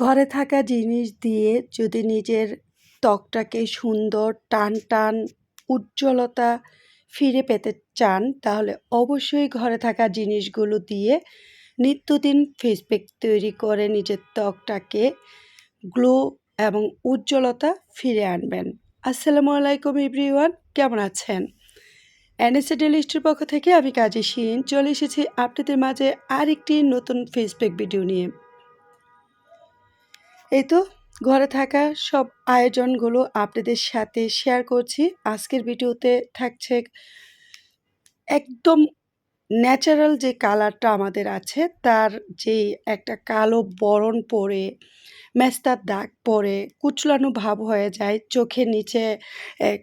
ঘরে থাকা জিনিস দিয়ে যদি নিজের ত্বকটাকে সুন্দর টান টান উজ্জ্বলতা ফিরে পেতে চান, তাহলে অবশ্যই ঘরে থাকা জিনিসগুলো দিয়ে নিত্যদিন ফেস প্যাক তৈরি করে নিজের ত্বকটাকে গ্লো এবং উজ্জ্বলতা ফিরে আনবেন। আসসালামু আলাইকুম এভরিওয়ান, কেমন আছেন? এনএসএ ডেলিস্টের পক্ষ থেকে আমি কাজী শিন, চলে এসেছি আপনাদের মাঝে আরেকটি নতুন ফেস প্যাক ভিডিও নিয়ে। এই তো, ঘরে থাকা সব আয়োজনগুলো আপনাদের সাথে শেয়ার করছি। আজকের ভিডিওতে থাকছে একদম ন্যাচারাল যে কালারটা আমাদের আছে, তার যে একটা কালো বরণ পরে, মেস্তার দাগ পরে, কুচলানো ভাব হয়ে যায়, চোখের নিচে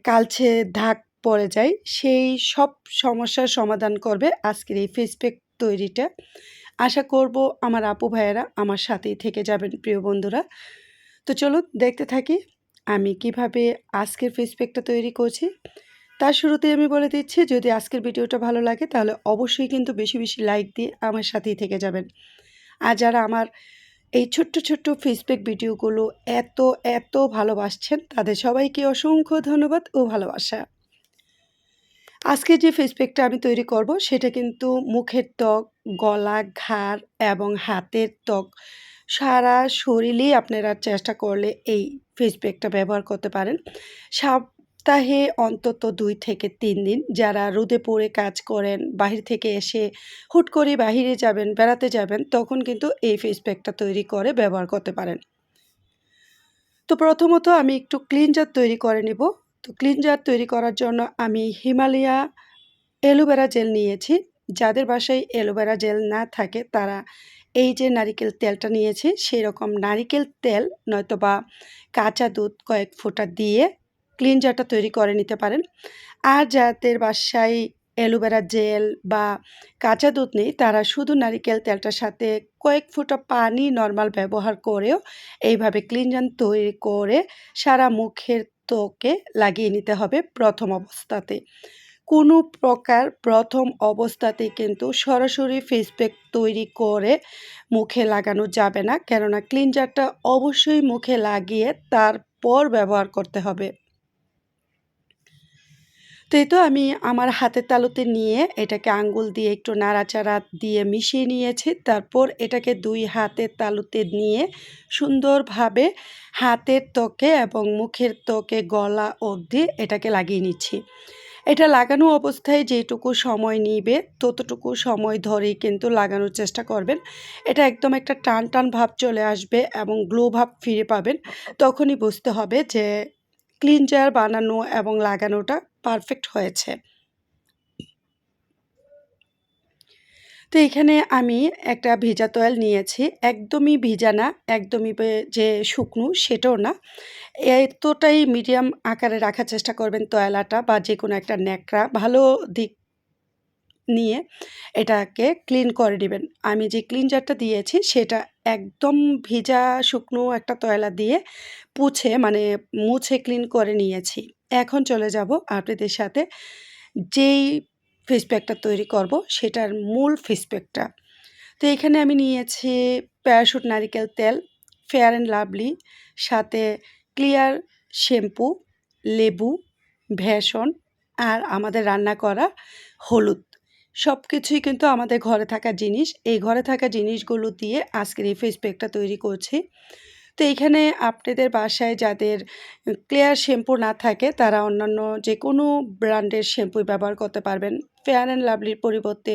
কালছে দাগ পড়ে যায়, সেই সব সমস্যার সমাধান করবে আজকের এই ফেসপ্যাক তৈরিটা। আশা করব আমার আপু ভাইয়েরা আমার সাথেই থেকে যাবেন, প্রিয় বন্ধুরা। তো চলুন দেখতে থাকি আমি কীভাবে আজকের ফেস প্যাকটা তৈরি করছি। তার শুরুতে আমি বলে দিচ্ছি, যদি আজকের ভিডিওটা ভালো লাগে তাহলে অবশ্যই কিন্তু বেশি বেশি লাইক দিয়ে আমার সাথেই থেকে যাবেন। আর যারা আমার এই ছোট্ট ছোট্ট ফেসবুক ভিডিওগুলো এত এত ভালোবাসছেন, তাদের সবাইকে অসংখ্য ধন্যবাদ ও ভালোবাসা। আজকে যে ফেস প্যাকটা আমি তৈরি করব, সেটা কিন্তু মুখের ত্বক, গলা, ঘাড় এবং হাতের ত্বক সারা শরীরেই আপনারা চেষ্টা করলে এই ফেস প্যাকটা ব্যবহার করতে পারেন। সপ্তাহে অন্তত দুই থেকে তিন দিন যারা রোদে পড়ে কাজ করেন, বাহির থেকে এসে হুট করে বাহিরে যাবেন, বেড়াতে যাবেন, তখন কিন্তু এই ফেস প্যাকটা তৈরি করে ব্যবহার করতে পারেন। তো প্রথমত আমি একটু ক্লিনজার তৈরি করে নিব। তো ক্লিনজার তৈরি করার জন্য আমি হিমালয়া অ্যালোভেরা জেল নিয়েছি। যাদের বাসায় অ্যালোভেরা জেল না থাকে, তারা এই যে নারিকেল তেলটা নিয়েছি সেই রকম নারিকেল তেল নয়তো বা কাঁচা দুধ কয়েক ফোঁটা দিয়ে ক্লিনজারটা তৈরি করে নিতে পারেন। আর যাদের বাসায় অ্যালোভেরা জেল বা কাঁচা দুধ নেই, তারা শুধু নারিকেল তেলটার সাথে কয়েক ফোঁটা পানি নর্মাল ব্যবহার করেও এইভাবে ক্লিনজার তৈরি করে সারা মুখের ত্বকে লাগিয়ে নিতে হবে প্রথম অবস্থাতে। কোনো প্রকার প্রথম অবস্থাতে কিন্তু সরাসরি ফেস প্যাক তৈরি করে মুখে লাগানো যাবে না। কেননা ক্লিনজারটা অবশ্যই মুখে লাগিয়ে তারপর ব্যবহার করতে হবে। তো এই তো আমি আমার হাতের তালুতে নিয়ে এটাকে আঙ্গুল দিয়ে একটু নাড়াচাড়া দিয়ে মিশিয়ে নিয়েছি। তারপর এটাকে দুই হাতের তালুতে নিয়ে সুন্দরভাবে হাতের ত্বকে এবং মুখের ত্বকে গলা অবধি এটাকে লাগিয়ে নিচ্ছি। এটা লাগানো অবস্থায় যেটুকু সময় নিবে ততটুকু সময় ধরেই কিন্তু লাগানোর চেষ্টা করবেন। এটা একদম একটা টান টান ভাব চলে আসবে এবং গ্লো ভাব ফিরে পাবেন। তখনই বুঝতে হবে যে ক্লিনজার বানানো এবং লাগানোটা পারফেক্ট হয়েছে। তো এখানে আমি একটা ভিজা তয়েল নিয়েছি। একদমই ভিজা না, একদমই যে শুকনো সেটাও না। এতটাই মিডিয়াম আকারে রাখার চেষ্টা করবেন তয়লাটা বা যে কোনো একটা ন্যাকড়া। ভালো দিক নিয়ে এটাকে ক্লিন করে নেবেন। আমি যে ক্লিনজারটা দিয়েছি সেটা একদম ভিজা শুকনো একটা তয়লা দিয়ে পুছে মানে মুছে ক্লিন করে নিয়েছি। এখন চলে যাব আপনাদের সাথে যেই ফেস প্যাকটা তৈরি করব, সেটার মূল ফেস প্যাকটা তো এখানে আমি নিয়েছি প্যারাশুট নারিকেল তেল ফেয়ার অ্যান্ড লাভলি সাথে ক্লিয়ার শ্যাম্পু লেবু, ভেষণ, আর আমাদের রান্না করা হলুদ। সব কিছুই কিন্তু আমাদের ঘরে থাকা জিনিস। এই ঘরে থাকা জিনিসগুলো দিয়ে আজকের এই ফেস প্যাকটা তৈরি করছি। তো এইখানে আপনাদের বাসায় যাদের ক্লিয়ার শ্যাম্পু না থাকে, তারা অন্যান্য যে কোনো ব্র্যান্ডের শ্যাম্পুই ব্যবহার করতে পারবেন। ফেয়ার অ্যান্ড লাভলির পরিবর্তে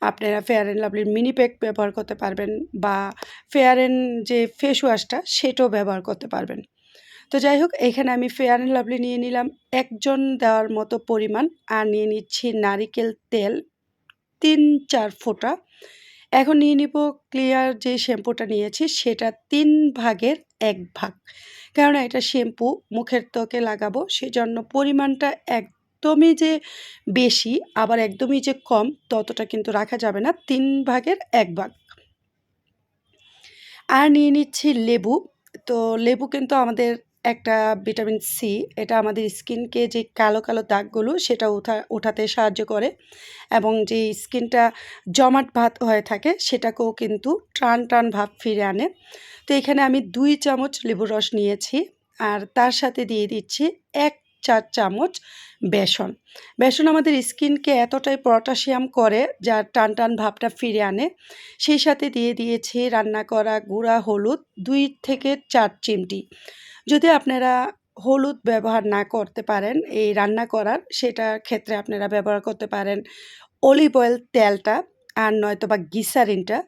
আপনারা ফেয়ার অ্যান্ড লাভলির মিনি প্যাক ব্যবহার করতে পারবেন বা ফেয়ার অ্যান্ড যে ফেস ওয়াশটা সেটাও ব্যবহার করতে পারবেন। তো যাই হোক, এখানে আমি ফেয়ার অ্যান্ড লাভলি নিয়ে নিলাম। একজন দেওয়ার মতো পরিমাণ। আর নিয়ে নিচ্ছি নারিকেল তেল। তিন চার ফোঁটা। এখন নিয়ে নিব ক্লিয়ার যে শ্যাম্পুটা নিয়েছি, সেটা তিন ভাগের এক ভাগ। কেননা এটা শ্যাম্পু, মুখের ত্বকে লাগাবো, সেজন্য পরিমাণটা একদমই যে বেশি, আবার একদমই যে কম, ততটা কিন্তু রাখা যাবে না, তিন ভাগের এক ভাগ। আর নিয়ে নিচ্ছি লেবু। তো লেবু কিন্তু আমাদের একটা ভিটামিন সি এটা আমাদের স্কিনকে যে কালো কালো দাগগুলো সেটা উঠা ওঠাতে সাহায্য করে এবং যে স্কিনটা জমাট ভাত হয়ে থাকে সেটাকেও কিন্তু টান টান ভাব ফিরে আনে। তো এখানে আমি দুই চামচ লেবুর রস নিয়েছি আর তার সাথে দিয়ে দিচ্ছি এক চার চামচ বেসন। বেসন আমাদের স্কিনকে এতটাই পটাশিয়াম করে, যার টান টান ভাবটা ফিরে আনে। সেই সাথে দিয়ে দিয়েছি রান্না করা গুঁড়া হলুদ দুই থেকে চার চিমটি। যদি আপনারা হলুদ ব্যবহার না করতে পারেন এই রান্না করার সেটার ক্ষেত্রে আপনারা ব্যবহার করতে পারেন অলিভ অয়েল তেলটা আর নয়তো বা গিসারিনটা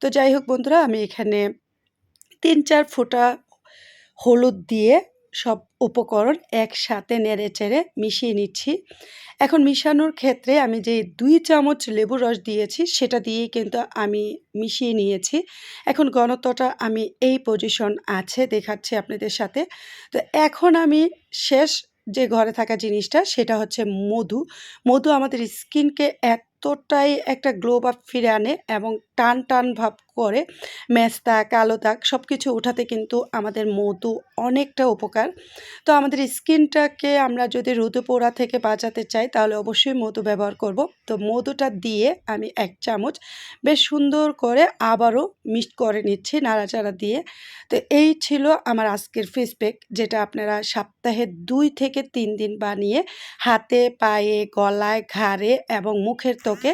তো যাই হোক বন্ধুরা, আমি এখানে তিন চার ফোঁটা হলুদ দিয়ে সব উপকরণ একসাথে নেড়ে চেড়ে মিশিয়ে নিচ্ছি। এখন মিশানোর ক্ষেত্রে আমি যে দুই চামচ লেবুর রস দিয়েছি, সেটা দিয়েই কিন্তু আমি মিশিয়ে নিয়েছি। এখন ঘনত্বটা আমি এই পজিশন আছে দেখাচ্ছি আপনাদের সাথে। তো এখন আমি শেষ যে ঘরে থাকা জিনিসটা, সেটা হচ্ছে মধু। মধু আমাদের স্কিনকে এতটাই একটা গ্লো আপ ফিরে আনে এবং টান টান ভাব করে মেস্তা কালো দাগ সব কিছু উঠাতে কিন্তু আমাদের মধু অনেকটা উপকার। তো আমাদের স্কিনটাকে আমরা যদি রোদে পোড়া থেকে বাঁচাতে চাই তাহলে অবশ্যই মধু ব্যবহার করব। তো মধুটা দিয়ে আমি এক চামচ বেশ সুন্দর করে আবারও মিক্সড করে নিচ্ছি নাড়াচাড়া দিয়ে। তো এই ছিল আমার আজকের ফেস প্যাক যেটা আপনারা সপ্তাহে দুই থেকে তিন দিন বানিয়ে হাতে, পায়ে, গলায়, ঘাড়ে এবং মুখের ত্বকে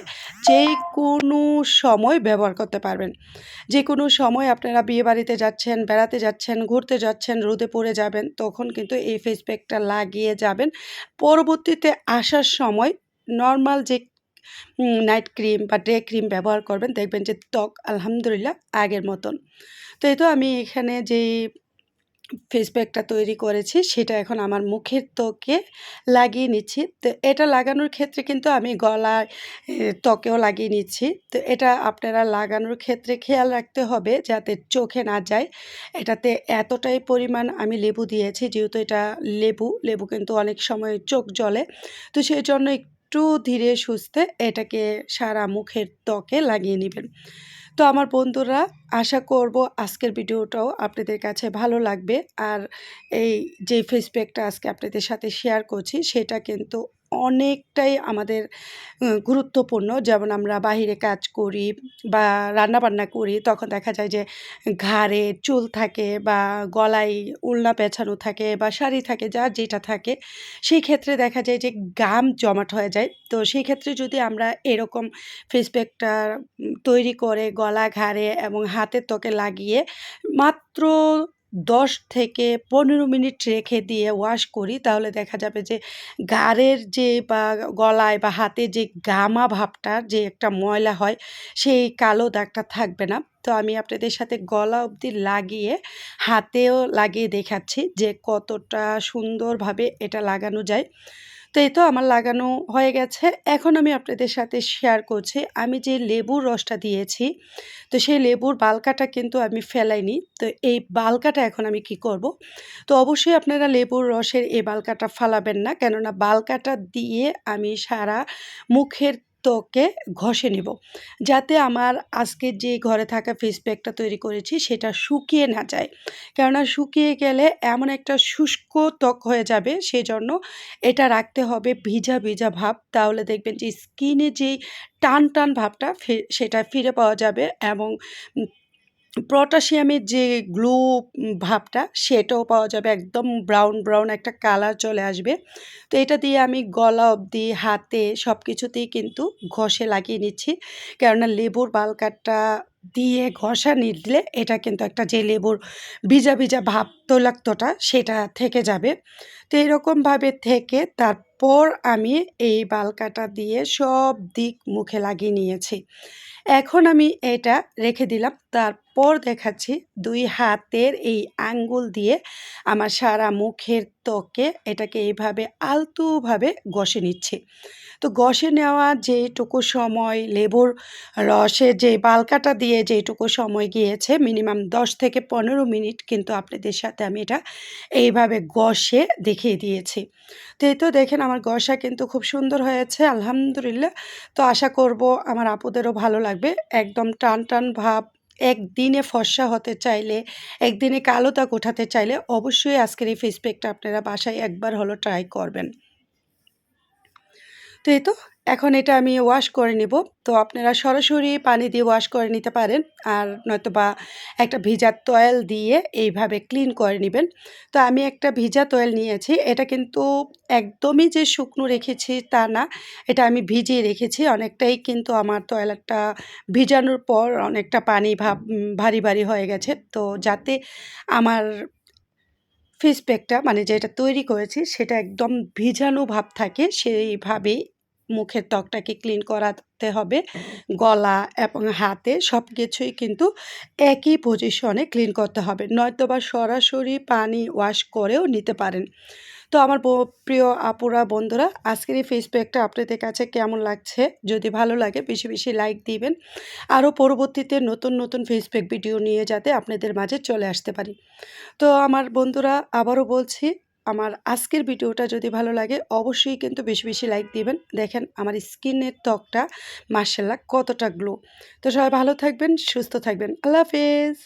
যে কোনো সময় ব্যবহার করতে পারবেন। যে কোনো সময় আপনারা বিয়ে বাড়িতে যাচ্ছেন, বেড়াতে যাচ্ছেন, ঘুরতে যাচ্ছেন, রোদে পড়ে যাবেন, তখন কিন্তু এই ফেস প্যাকটা লাগিয়ে যাবেন। পরবর্তীতে আসার সময় নর্মাল যে নাইট ক্রিম বা ডে ক্রিম ব্যবহার করবেন, দেখবেন যে ত্বক আলহামদুলিল্লাহ আগের মতন। তো এই তো আমি এখানে যেই ফেস প্যাকটা তৈরি করেছি, সেটা এখন আমার মুখের ত্বকে লাগিয়ে নিচ্ছি। তো এটা লাগানোর ক্ষেত্রে কিন্তু আমি গলায় ত্বকেও লাগিয়ে নিচ্ছি। তো এটা আপনারা লাগানোর ক্ষেত্রে খেয়াল রাখতে হবে যাতে চোখে না যায়। এটাতে এতটাই পরিমাণ আমি লেবু দিয়েছি, যেহেতু এটা লেবু লেবু কিন্তু অনেক সময় চোখ জ্বলে। তো সেই জন্য একটু ধীরে সুস্থে এটাকে সারা মুখের ত্বকে লাগিয়ে নেবেন। তো আমার বন্ধুরা, আশা করব আজকের ভিডিওটাও আপনাদের কাছে ভালো লাগবে। আর এই যে ফেস প্যাকটা আজকে আপনাদের সাথে শেয়ার করছি, সেটা কিন্তু অনেকটাই আমাদের গুরুত্বপূর্ণ। যেমন আমরা বাহিরে কাজ করি বা রান্নাবান্না করি, তখন দেখা যায় যে ঘাড়ে চুল থাকে বা গলায় উলনা পেঁচানো থাকে বা শাড়ি থাকে যার যেটা থাকে, সেই ক্ষেত্রে দেখা যায় যে গাম জমাট হয়ে যায়। তো সেই ক্ষেত্রে যদি আমরা এরকম ফেস প্যাকটা তৈরি করে গলা, ঘাড়ে এবং হাতের ত্বকে লাগিয়ে মাত্র দশ থেকে পনেরো মিনিট রেখে দিয়ে ওয়াশ করি, তাহলে দেখা যাবে যে গাড়ের যে বা গলায় বা হাতে যে গামা ভাবটা, যে একটা ময়লা হয়, সেই কালো দাগটা থাকবে না। তো আমি আপনাদের সাথে গলা অবধি লাগিয়ে হাতেও লাগিয়ে দেখাচ্ছি যে কতটা সুন্দরভাবে এটা লাগানো যায়। তো এই তো আমার লাগানো হয়ে গেছে। এখন আমি আপনাদের সাথে শেয়ার করছি। আমি যে লেবুর রসটা দিয়েছি, তো সেই লেবুর বালকাটা কিন্তু আমি ফেলাইনি। তো এই বালকাটা এখন আমি কি করব? তো অবশ্যই আপনারা লেবুর রসের এই বালকাটা ফালাবেন না, কেননা বালকাটা দিয়ে আমি সারা মুখের ত্বকে ঘষে নেব। যাতে আমার আজকে যে ঘরে থাকা ফেস প্যাকটা তৈরি করেছি, সেটা শুকিয়ে না যায়। কেননা শুকিয়ে গেলে এমন একটা শুষ্ক ত্বক হয়ে যাবে, সেজন্য এটা রাখতে হবে ভিজা ভিজা ভাব। তাহলে দেখবেন যে স্কিনে যে টান টান ভাবটা সেটা ফিরে পাওয়া যাবে এবং পটাশিয়ামের যে গ্লো ভাবটা সেটাও পাওয়া যাবে। একদম ব্রাউন ব্রাউন একটা কালার চলে আসবে। তো এটা দিয়ে আমি গলা অবধি, হাতে সব কিছুতেই কিন্তু ঘষে লাগিয়ে নিচ্ছি। কেননা লেবুর বালকাটা দিয়ে ঘষা নিলে এটা কিন্তু একটা যে লেবুর ভিজা ভিজা ভাব, তৈলাক্তটা সেটা থেকে যাবে। তো এরকমভাবে থেকে তারপর আমি এই বালকাটা দিয়ে সব দিক মুখে লাগিয়ে নিয়েছি। এখন আমি এটা রেখে দিলাম। তারপর দেখাচ্ছি দুই হাতের এই আঙ্গুল দিয়ে আমার সারা মুখের ত্বকে এটাকে এইভাবে আলতুভাবে ঘষে নিচ্ছি। তো ঘষে নেওয়া যেটুকু সময়, লেবুর রসে যে বালকাটা দিয়ে যেটুকু সময় গিয়েছে, মিনিমাম দশ থেকে পনেরো মিনিট কিন্তু আপনাদের সাথে আমি এটা এইভাবে ঘষে দেখিয়ে দিয়েছি। তো এই তো দেখেন আমার গসা কিন্তু খুব সুন্দর হয়েছে আলহামদুলিল্লাহ। তো আশা করব আমার আপুদেরও ভালো লাগবে। একদম টান টান ভাব একদিনে ফর্সা হতে চাইলে, একদিনে কালো তাক ওঠাতে চাইলে অবশ্যই আজকের এই ফেস প্যাকটা আপনারা বাসায় একবার হলো ট্রাই করবেন। তো এই তো এখন এটা আমি ওয়াশ করে নেব। তো আপনারা সরাসরি পানি দিয়ে ওয়াশ করে নিতে পারেন। আর নয়তোবা একটা ভিজা তয়েল দিয়ে এইভাবে ক্লিন করে নেবেন তো আমি একটা ভিজা তয়েল নিয়েছি। এটা কিন্তু একদমই যে শুকনো রেখেছি তা না। এটা আমি ভিজিয়ে রেখেছি। অনেকটাই কিন্তু আমার তয়লাটা ভিজানোর পর অনেকটা পানি ভাব ভারী, ভারী হয়ে গেছে। তো যাতে আমার ফেস প্যাকটা মানে যেটা তৈরি করেছি সেটা একদম ভিজানো ভাব থাকে সেইভাবেই মুখের ত্বকটাকে ক্লিন করাতে হবে। গলা এবং হাতে সব কিছুই কিন্তু একই পজিশনে ক্লিন করতে হবে। নয়তোবা সরাসরি পানি ওয়াশ করেও নিতে পারেন। তো আমার প্রিয় আপুরা, বন্ধুরা আজকের এই ফেস প্যাকটা আপনাদের কাছে কেমন লাগছে? যদি ভালো লাগে বেশি, বেশি লাইক দিবেন। আরও পরবর্তীতে নতুন, নতুন ফেস প্যাক ভিডিও নিয়ে যাতে আপনাদের মাঝে চলে আসতে পারি। তো আমার বন্ধুরা আবারও বলছি আমার আজকের ভিডিওটা যদি ভালো লাগে অবশ্যই কিন্তু বেশি, বেশি লাইক দিবেন। দেখেন আমার স্কিনের ত্বকটা মার্শাল্লা কতটা গ্লো। তো সবাই ভালো থাকবেন, সুস্থ থাকবেন। আল্লাহ হাফেজ।